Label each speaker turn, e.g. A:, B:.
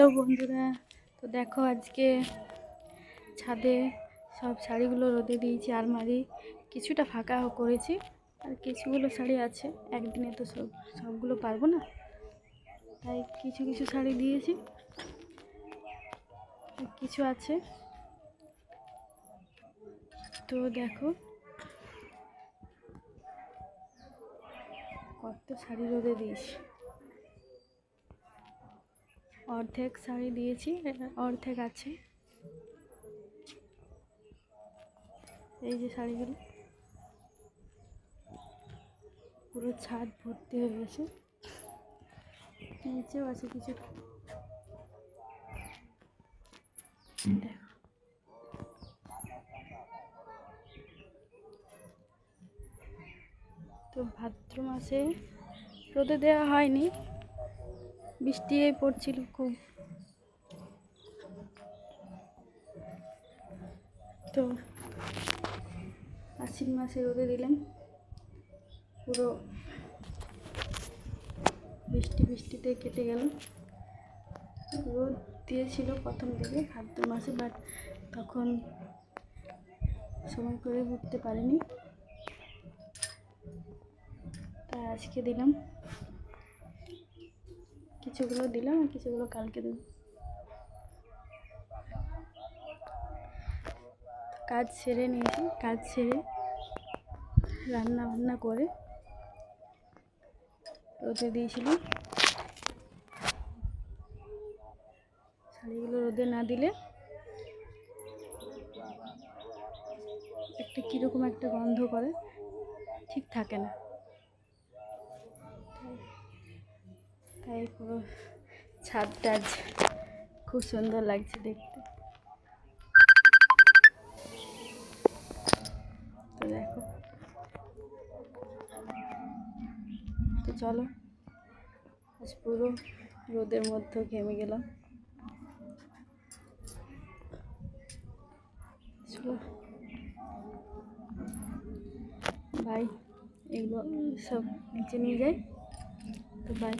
A: Hello বন্ধুরা, তো দেখো আজকে ছাদে সব শাড়িগুলো রোদে দিয়েছি, আলমারি কিছুটা ফাঁকা করেছি, আর কিছুগুলো শাড়ি আছে, একদিনে তো সব, সবগুলো পারব না, তাই কিছু কিছু শাড়ি দিয়েছি কিছু আছে। তো দেখো, কত শাড়ি রোদে দিয়েছি অর্ধেক শাড়ি দিয়েছি, অর্ধেক আছে। এই যে শাড়িগুলো, পুরো ছাদ ভর্তি হয়ে গেছে। নিচেও আছে কিছু। তো ভাদ্র মাসে রোদে দেওয়া হয়নি। বৃষ্টি পড়ছিল খুব। তো আশ্বিন মাসে রোদে দিলাম। পুরো বৃষ্টি বৃষ্টিতে কেটে গেল। রোদ দিয়েছিল প্রথম দিকে খাদ্য মাসে বাট তখন সময় করে উঠতে পারিনি। তাই আজকে দিলাম। কিছুগুলো দিলাম আর কিছুগুলো কালকে দেবো। কাজ সেরে নিয়েছি, কাজ সেরে রান্না বান্না করে রোদে দিয়েছিলাম। শাড়িগুলো রোদে না দিলে একটা কীরকম একটা গন্ধ করে, ঠিক থাকে না। তাই পুরো ছাদটা খুব সুন্দর লাগছে দেখতে। তো দেখো। তো চলো, আজ পুরো রোদের মধ্যে ঘেমে গেলাম। চলো। বাই, এগুলো সব নিচে নিয়ে যাই। তো বাই।